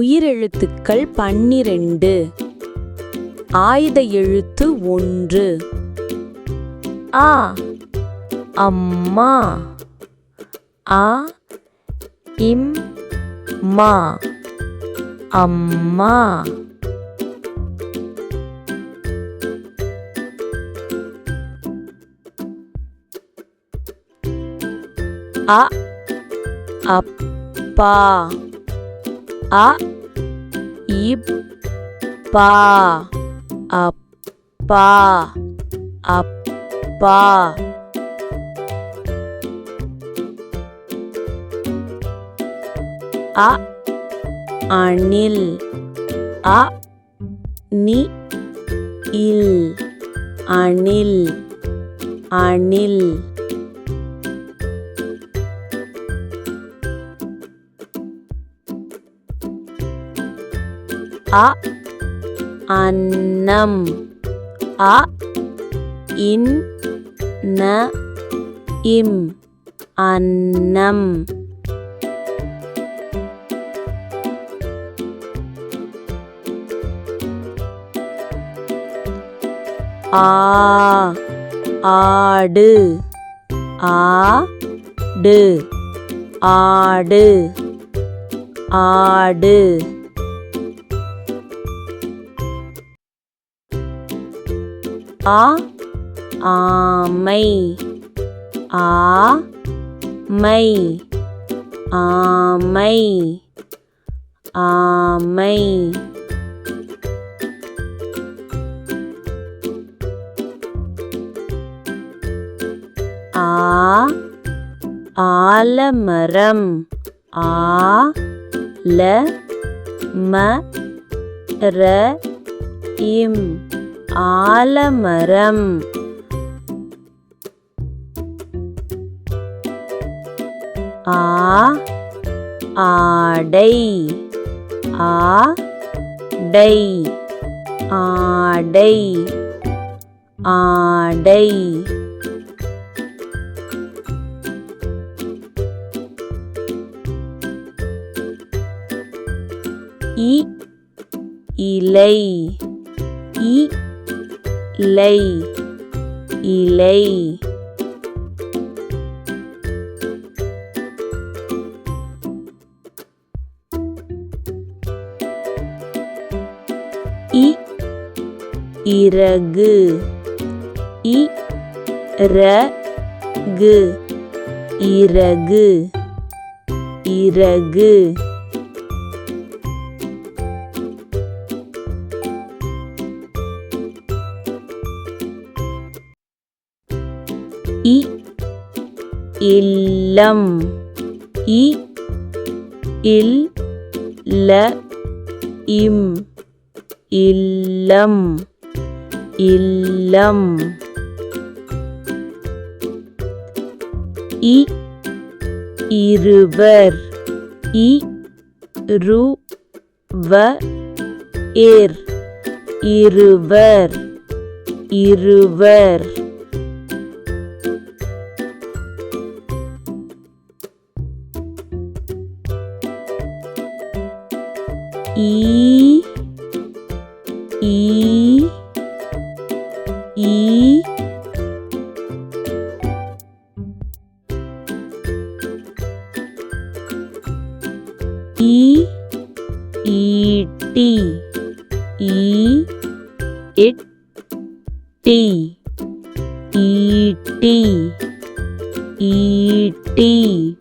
உயிரெழுத்துக்கள் பன்னிரண்டு. ஆயுத எழுத்து ஒன்று. ஆ அம்மா. ஆ இம் மா. அம்மா. அ அப்பா. அ இப்பா அப்பா அப்பா அ அணில் அ நி இல் அணில் அணில். அ அன்னம். அ இன் ந இம். அன்னம். ஆ ஆடு. ஆ டு. ஆடு. ஆடு. ஆ ஆமை ஆ மை. ஆமை ஆமை ஆ ஆலமரம் ஆ ல ம ர இம் ஆலமரம். ஆ ஆடை. ஆ டை. ஆடை. ஆடை. இ இலை. இலை இலை. இ இறகு. இ ர கு இறகு. இறகு. இ இல்லம். இ இல் ல இம். இல்லம். இல்லம். இ இருவர். இ ரு வ இர் இருவர். இருவர். E T. E it T. E T. E T.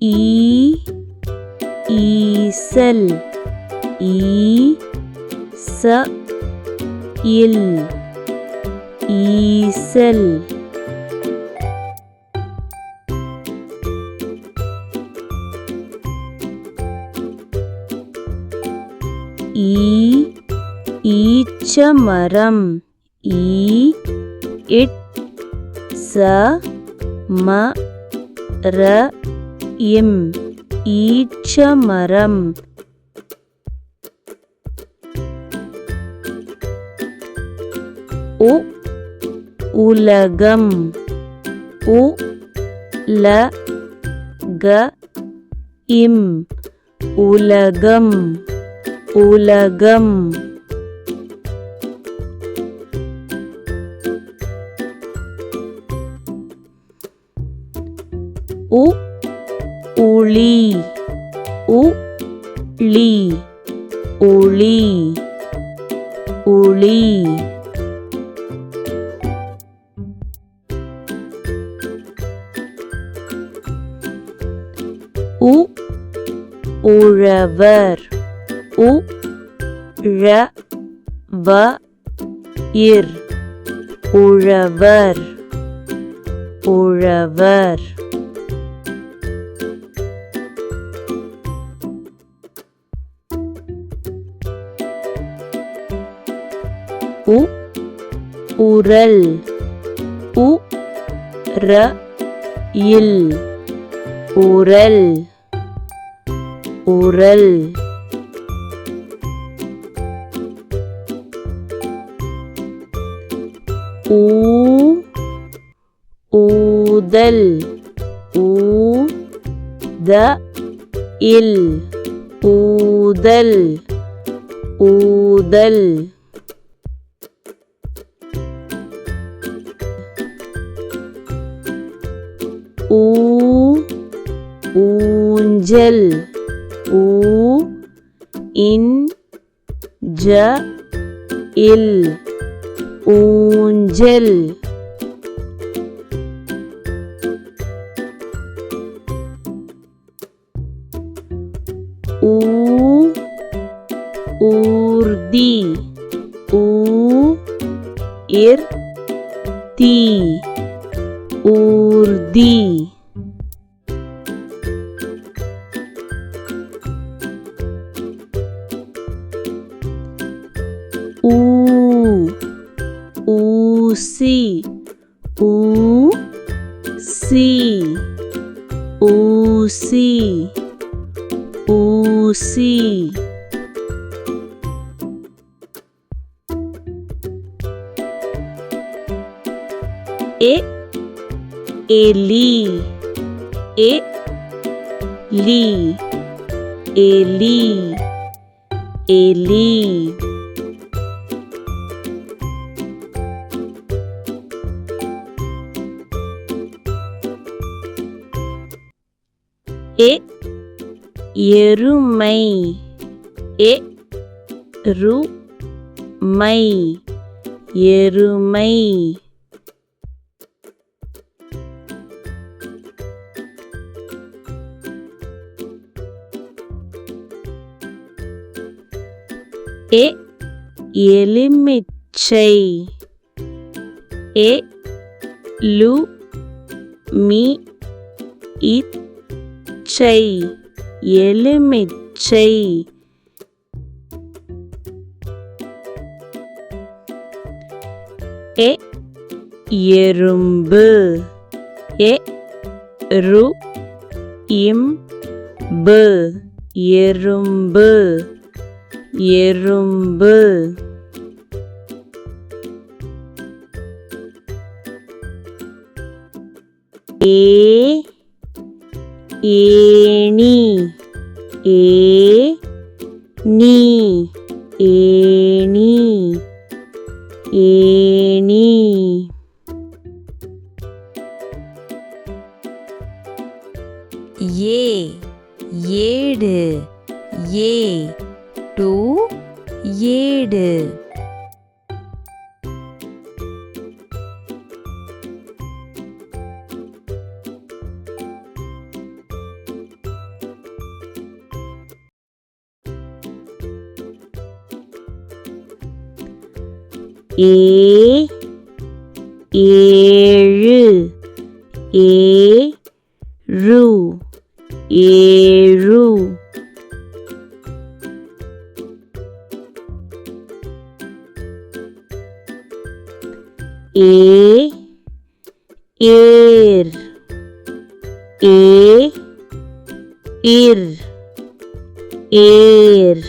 E Easel. E S Il Easel ஈச்சமரம் ஈ இட் ச ம ர இம். ஈச்சமரம். உ உலகம். உ ல க இம். உலகம். உலகம். உ உளி உ ளி உளி உளி. உ உழவர் உ ழ வ இர். உழவர் உழவர். உ உரல். உ ர இல். உரல். உரல். ஊ ஊதல். ஊ த இல். ஊதல். ஊதல். ஊ ஊஞ்சல் ஊ இன் ஜ இல் ஊஞ்சல். ஊ ஊர்தி ஊ இர் தி ஊர்தி ஊ ஊசி ஊ சி ஊசி ஊசி எ Eli, E, Li, Eli, Eli. E, எருமை எ ரு மை எருமை எ எலுமிச்சை. எ லு மி இச்சை. எலுமிச்சை. எ எறும்பு. எ ரு இம் பு எறும்பு. எறும்பு. ஏ ஏணி. ஏ நீ. ஏணி. ஏணி. ஏ ஏடு. ஏ டு ஏடு ஏ ஏழு. ஏ ரு. ஏழு. ஏ ஏர் ஏ இர் ஏர்.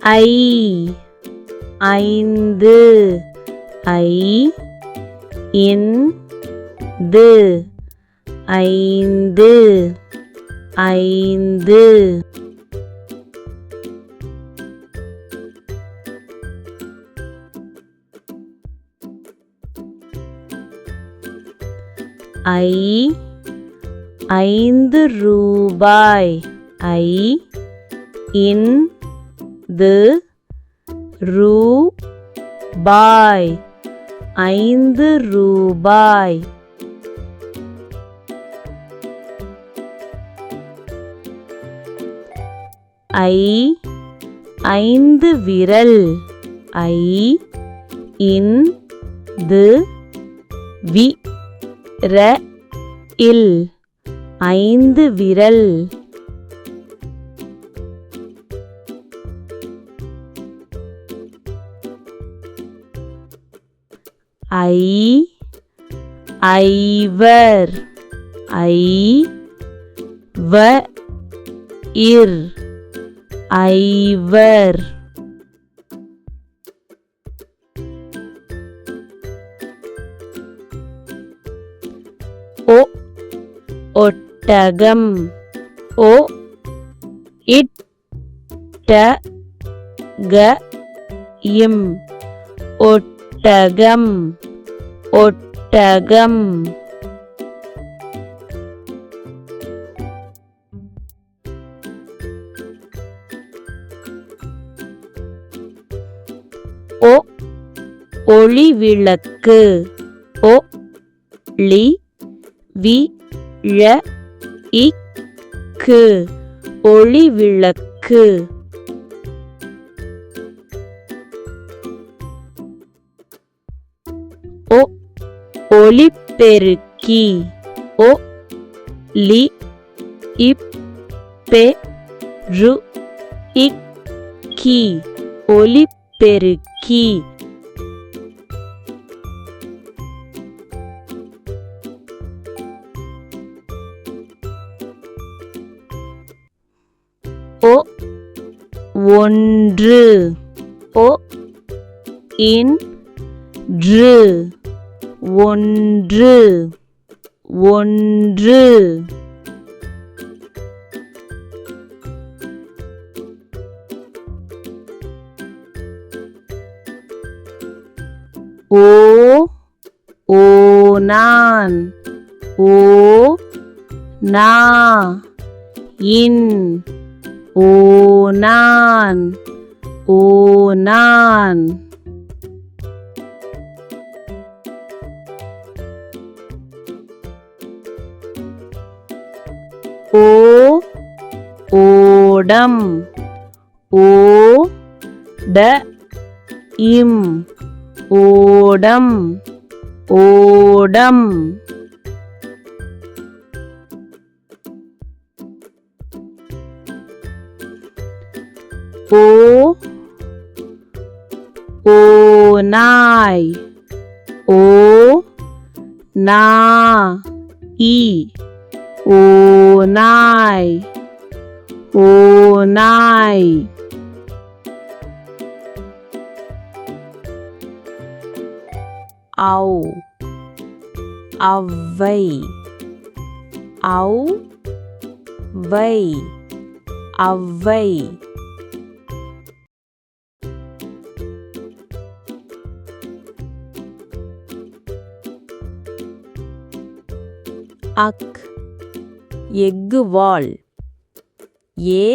ஐ ஐந்து. ஐ இந்து. ஐந்து. ஐந்து. ஐ ஐந்து ரூபாய். ஐ இன் இந்து ரூபாய். ஐந்து ரூபாய். ஐ ஐந்து விரல் ஐ இந்து வி ர இல் ஐந்து விரல். ஐ ஐவர் ஐ வ இர். ஐவர். ஒ ஒட்டகம். ஓ இட் ட க இம் ஒட்டகம். ஒட்டகம். ஒளி விளக்கு ஒ லி வி ழ இக்கு ஒளி விளக்கு ஒ ஒளிப்பெருக்கி. ஒ லி இப் பெ ரு இக்கி ஒளிப்பெருக்கி. ஒன்று. ஒ இன்று ஒன்று. ஒன்று. ஓ ஓனான் ஓ நா. இன் ஓனான் ஓனான் ஓ ஓடம் ஓ ட இம் ஓடம் ஓடம். O O nai. O na E O nai. O nai. Au. Away Au. Vây Away அக் எஃகு வால் ஏ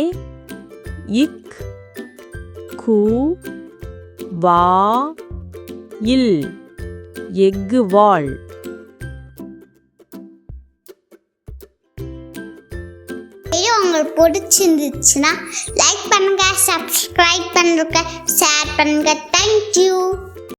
இக் கு வா இல் எஃகு வால் வீடியோ உங்களுக்கு பிடிச்சிருந்துச்சுன்னா லைக் பண்ணுங்க சப்ஸ்கிரைப் பண்ணுங்க ஷேர் பண்ணுங்க. தேங்க்யூ